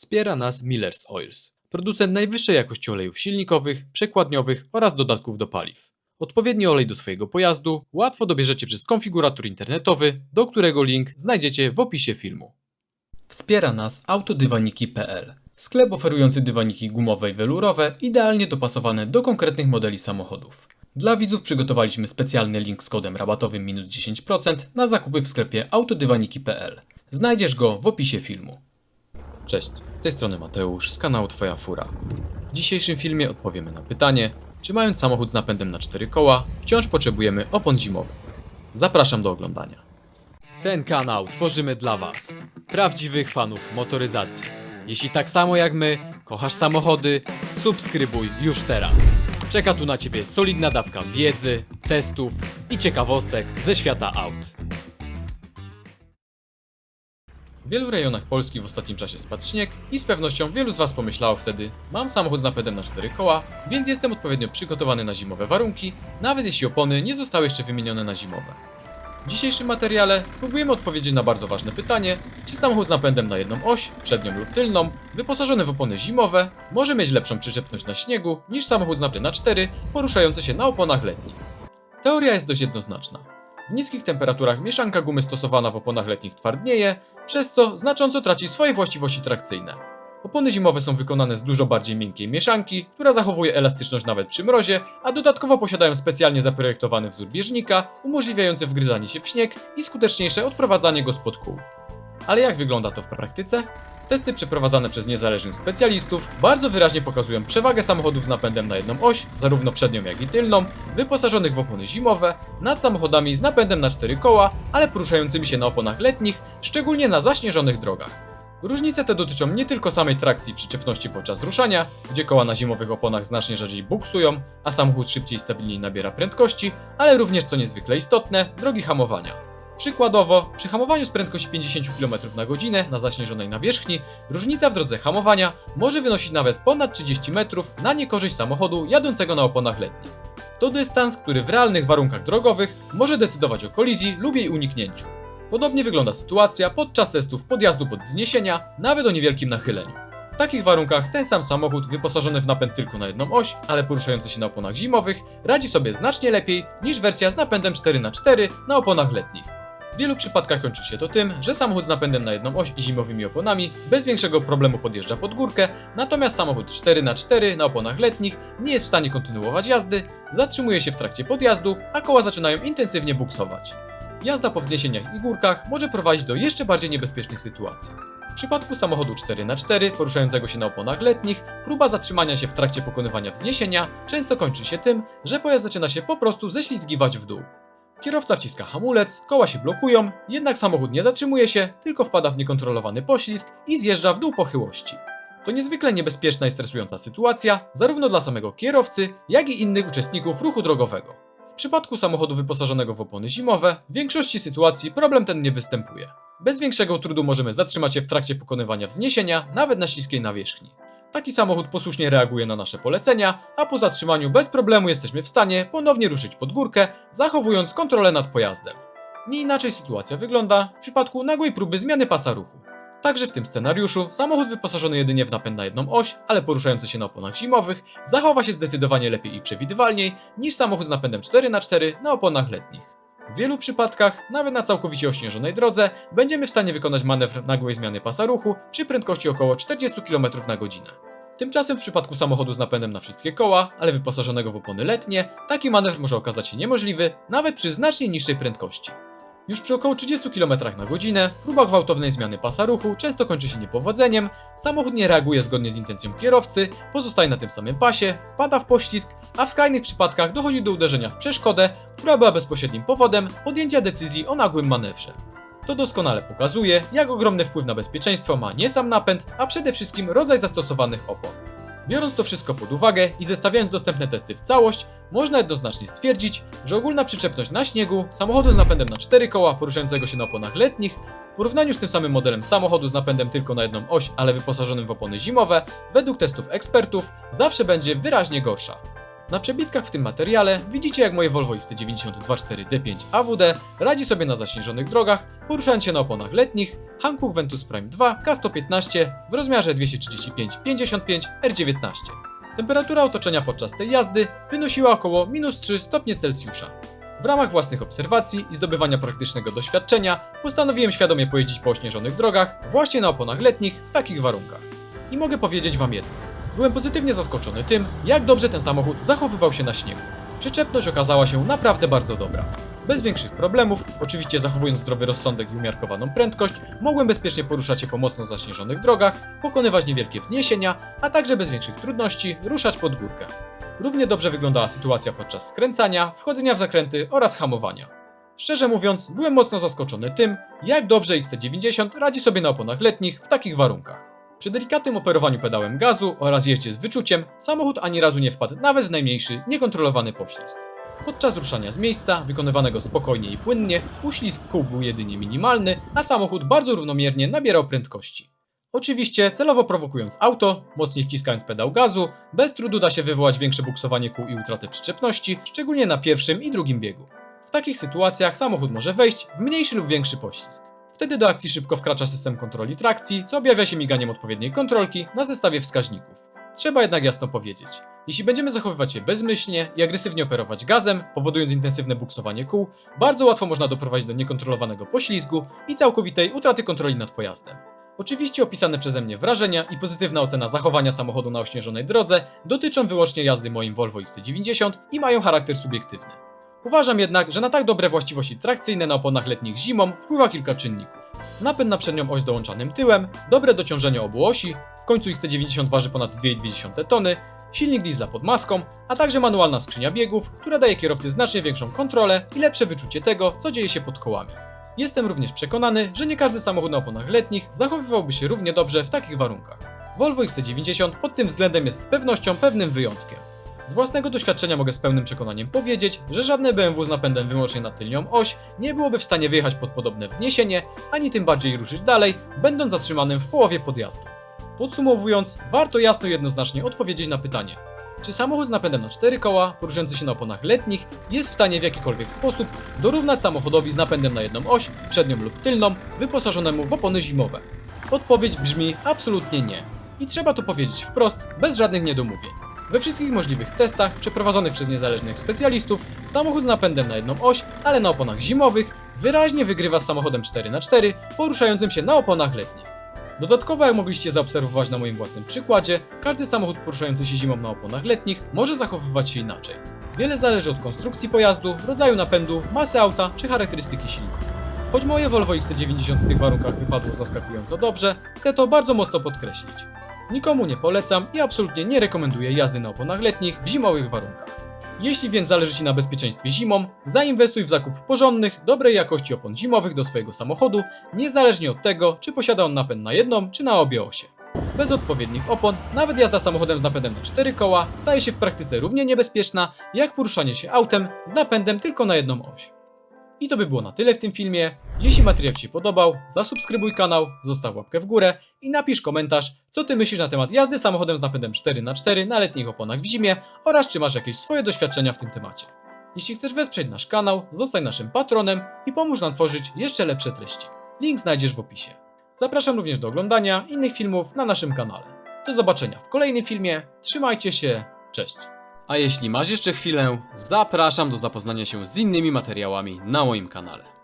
Wspiera nas Miller's Oils, producent najwyższej jakości olejów silnikowych, przekładniowych oraz dodatków do paliw. Odpowiedni olej do swojego pojazdu łatwo dobierzecie przez konfigurator internetowy, do którego link znajdziecie w opisie filmu. Wspiera nas autodywaniki.pl, sklep oferujący dywaniki gumowe i welurowe, idealnie dopasowane do konkretnych modeli samochodów. Dla widzów przygotowaliśmy specjalny link z kodem rabatowym minus 10% na zakupy w sklepie autodywaniki.pl. Znajdziesz go w opisie filmu. Cześć, z tej strony Mateusz z kanału Twoja Fura. W dzisiejszym filmie odpowiemy na pytanie, czy mając samochód z napędem na 4 koła, wciąż potrzebujemy opon zimowych. Zapraszam do oglądania. Ten kanał tworzymy dla Was, prawdziwych fanów motoryzacji. Jeśli tak samo jak my, kochasz samochody, subskrybuj już teraz. Czeka tu na Ciebie solidna dawka wiedzy, testów i ciekawostek ze świata aut. W wielu rejonach Polski w ostatnim czasie spadł śnieg i z pewnością wielu z Was pomyślało wtedy Mam samochód z napędem na 4 koła, więc jestem odpowiednio przygotowany na zimowe warunki, nawet jeśli opony nie zostały jeszcze wymienione na zimowe. W dzisiejszym materiale spróbujemy odpowiedzieć na bardzo ważne pytanie, czy samochód z napędem na jedną oś, przednią lub tylną, wyposażony w opony zimowe, może mieć lepszą przyczepność na śniegu niż samochód z napędem na 4, poruszający się na oponach letnich. Teoria jest dość jednoznaczna. W niskich temperaturach mieszanka gumy stosowana w oponach letnich twardnieje, przez co znacząco traci swoje właściwości trakcyjne. Opony zimowe są wykonane z dużo bardziej miękkiej mieszanki, która zachowuje elastyczność nawet przy mrozie, a dodatkowo posiadają specjalnie zaprojektowany wzór bieżnika, umożliwiający wgryzanie się w śnieg i skuteczniejsze odprowadzanie go spod kół. Ale jak wygląda to w praktyce? Testy przeprowadzane przez niezależnych specjalistów bardzo wyraźnie pokazują przewagę samochodów z napędem na jedną oś, zarówno przednią jak i tylną, wyposażonych w opony zimowe, nad samochodami z napędem na cztery koła, ale poruszającymi się na oponach letnich, szczególnie na zaśnieżonych drogach. Różnice te dotyczą nie tylko samej trakcji przyczepności podczas ruszania, gdzie koła na zimowych oponach znacznie rzadziej buksują, a samochód szybciej i stabilniej nabiera prędkości, ale również co niezwykle istotne, drogi hamowania. Przykładowo, przy hamowaniu z prędkości 50 km na godzinę na zaśnieżonej nawierzchni, różnica w drodze hamowania może wynosić nawet ponad 30 metrów na niekorzyść samochodu jadącego na oponach letnich. To dystans, który w realnych warunkach drogowych może decydować o kolizji lub jej uniknięciu. Podobnie wygląda sytuacja podczas testów podjazdu pod wzniesienia, nawet o niewielkim nachyleniu. W takich warunkach ten sam samochód, wyposażony w napęd tylko na jedną oś, ale poruszający się na oponach zimowych, radzi sobie znacznie lepiej niż wersja z napędem 4x4 na oponach letnich. W wielu przypadkach kończy się to tym, że samochód z napędem na jedną oś i zimowymi oponami bez większego problemu podjeżdża pod górkę, natomiast samochód 4x4 na oponach letnich nie jest w stanie kontynuować jazdy, zatrzymuje się w trakcie podjazdu, a koła zaczynają intensywnie buksować. Jazda po wzniesieniach i górkach może prowadzić do jeszcze bardziej niebezpiecznych sytuacji. W przypadku samochodu 4x4 poruszającego się na oponach letnich, próba zatrzymania się w trakcie pokonywania wzniesienia często kończy się tym, że pojazd zaczyna się po prostu ześlizgiwać w dół. Kierowca wciska hamulec, koła się blokują, jednak samochód nie zatrzymuje się, tylko wpada w niekontrolowany poślizg i zjeżdża w dół pochyłości. To niezwykle niebezpieczna i stresująca sytuacja, zarówno dla samego kierowcy, jak i innych uczestników ruchu drogowego. W przypadku samochodu wyposażonego w opony zimowe, w większości sytuacji problem ten nie występuje. Bez większego trudu możemy zatrzymać się w trakcie pokonywania wzniesienia, nawet na śliskiej nawierzchni. Taki samochód posłusznie reaguje na nasze polecenia, a po zatrzymaniu bez problemu jesteśmy w stanie ponownie ruszyć pod górkę, zachowując kontrolę nad pojazdem. Nie inaczej sytuacja wygląda w przypadku nagłej próby zmiany pasa ruchu. Także w tym scenariuszu samochód wyposażony jedynie w napęd na jedną oś, ale poruszający się na oponach zimowych, zachowa się zdecydowanie lepiej i przewidywalniej niż samochód z napędem 4x4 na oponach letnich. W wielu przypadkach, nawet na całkowicie ośnieżonej drodze, będziemy w stanie wykonać manewr nagłej zmiany pasa ruchu przy prędkości około 40 km na godzinę. Tymczasem w przypadku samochodu z napędem na wszystkie koła, ale wyposażonego w opony letnie, taki manewr może okazać się niemożliwy, nawet przy znacznie niższej prędkości. Już przy około 30 km na godzinę, próba gwałtownej zmiany pasa ruchu często kończy się niepowodzeniem, samochód nie reaguje zgodnie z intencją kierowcy, pozostaje na tym samym pasie, wpada w pościsk, a w skrajnych przypadkach dochodzi do uderzenia w przeszkodę, która była bezpośrednim powodem podjęcia decyzji o nagłym manewrze. To doskonale pokazuje, jak ogromny wpływ na bezpieczeństwo ma nie sam napęd, a przede wszystkim rodzaj zastosowanych opon. Biorąc to wszystko pod uwagę i zestawiając dostępne testy w całość, można jednoznacznie stwierdzić, że ogólna przyczepność na śniegu samochodu z napędem na 4 koła poruszającego się na oponach letnich w porównaniu z tym samym modelem samochodu z napędem tylko na jedną oś, ale wyposażonym w opony zimowe, według testów ekspertów zawsze będzie wyraźnie gorsza. Na przebitkach w tym materiale widzicie jak moje Volvo XC90 D5 AWD radzi sobie na zaśnieżonych drogach, poruszając się na oponach letnich Hankook Ventus Prime 2 K115 w rozmiarze 235-55 R19. Temperatura otoczenia podczas tej jazdy wynosiła około minus 3 stopnie Celsjusza. W ramach własnych obserwacji i zdobywania praktycznego doświadczenia postanowiłem świadomie pojeździć po ośnieżonych drogach właśnie na oponach letnich w takich warunkach. I mogę powiedzieć Wam jedno. Byłem pozytywnie zaskoczony tym, jak dobrze ten samochód zachowywał się na śniegu. Przyczepność okazała się naprawdę bardzo dobra. Bez większych problemów, oczywiście zachowując zdrowy rozsądek i umiarkowaną prędkość, mogłem bezpiecznie poruszać się po mocno zaśnieżonych drogach, pokonywać niewielkie wzniesienia, a także bez większych trudności ruszać pod górkę. Równie dobrze wyglądała sytuacja podczas skręcania, wchodzenia w zakręty oraz hamowania. Szczerze mówiąc, byłem mocno zaskoczony tym, jak dobrze XC90 radzi sobie na oponach letnich w takich warunkach. Przy delikatnym operowaniu pedałem gazu oraz jeździe z wyczuciem, samochód ani razu nie wpadł nawet w najmniejszy, niekontrolowany poślizg. Podczas ruszania z miejsca, wykonywanego spokojnie i płynnie, uślizg kół był jedynie minimalny, a samochód bardzo równomiernie nabierał prędkości. Oczywiście celowo prowokując auto, mocniej wciskając pedał gazu, bez trudu da się wywołać większe buksowanie kół i utratę przyczepności, szczególnie na pierwszym i drugim biegu. W takich sytuacjach samochód może wejść w mniejszy lub większy poślizg. Wtedy do akcji szybko wkracza system kontroli trakcji, co objawia się miganiem odpowiedniej kontrolki na zestawie wskaźników. Trzeba jednak jasno powiedzieć, jeśli będziemy zachowywać się bezmyślnie i agresywnie operować gazem, powodując intensywne buksowanie kół, bardzo łatwo można doprowadzić do niekontrolowanego poślizgu i całkowitej utraty kontroli nad pojazdem. Oczywiście opisane przeze mnie wrażenia i pozytywna ocena zachowania samochodu na ośnieżonej drodze dotyczą wyłącznie jazdy moim Volvo XC90 i mają charakter subiektywny. Uważam jednak, że na tak dobre właściwości trakcyjne na oponach letnich zimą wpływa kilka czynników. Napęd na przednią oś dołączanym tyłem, dobre dociążenie obu osi, w końcu XC90 waży ponad 2,2 tony, silnik diesla pod maską, a także manualna skrzynia biegów, która daje kierowcy znacznie większą kontrolę i lepsze wyczucie tego, co dzieje się pod kołami. Jestem również przekonany, że nie każdy samochód na oponach letnich zachowywałby się równie dobrze w takich warunkach. Volvo XC90 pod tym względem jest z pewnością pewnym wyjątkiem. Z własnego doświadczenia mogę z pełnym przekonaniem powiedzieć, że żadne BMW z napędem wyłącznie na tylnią oś nie byłoby w stanie wyjechać pod podobne wzniesienie, ani tym bardziej ruszyć dalej, będąc zatrzymanym w połowie podjazdu. Podsumowując, warto jasno i jednoznacznie odpowiedzieć na pytanie, czy samochód z napędem na cztery koła, poruszający się na oponach letnich, jest w stanie w jakikolwiek sposób dorównać samochodowi z napędem na jedną oś, przednią lub tylną, wyposażonemu w opony zimowe? Odpowiedź brzmi absolutnie nie. I trzeba to powiedzieć wprost, bez żadnych niedomówień. We wszystkich możliwych testach przeprowadzonych przez niezależnych specjalistów, samochód z napędem na jedną oś, ale na oponach zimowych, wyraźnie wygrywa z samochodem 4x4 poruszającym się na oponach letnich. Dodatkowo, jak mogliście zaobserwować na moim własnym przykładzie, każdy samochód poruszający się zimą na oponach letnich może zachowywać się inaczej. Wiele zależy od konstrukcji pojazdu, rodzaju napędu, masy auta czy charakterystyki silnika. Choć moje Volvo XC90 w tych warunkach wypadło zaskakująco dobrze, chcę to bardzo mocno podkreślić. Nikomu nie polecam i absolutnie nie rekomenduję jazdy na oponach letnich w zimowych warunkach. Jeśli więc zależy Ci na bezpieczeństwie zimą, zainwestuj w zakup porządnych, dobrej jakości opon zimowych do swojego samochodu, niezależnie od tego, czy posiada on napęd na jedną czy na obie osie. Bez odpowiednich opon, nawet jazda samochodem z napędem na cztery koła staje się w praktyce równie niebezpieczna, jak poruszanie się autem z napędem tylko na jedną oś. I to by było na tyle w tym filmie. Jeśli materiał Ci się podobał, zasubskrybuj kanał, zostaw łapkę w górę i napisz komentarz, co Ty myślisz na temat jazdy samochodem z napędem 4x4 na letnich oponach w zimie oraz czy masz jakieś swoje doświadczenia w tym temacie. Jeśli chcesz wesprzeć nasz kanał, zostań naszym patronem i pomóż nam tworzyć jeszcze lepsze treści. Link znajdziesz w opisie. Zapraszam również do oglądania innych filmów na naszym kanale. Do zobaczenia w kolejnym filmie. Trzymajcie się. Cześć. A jeśli masz jeszcze chwilę, zapraszam do zapoznania się z innymi materiałami na moim kanale.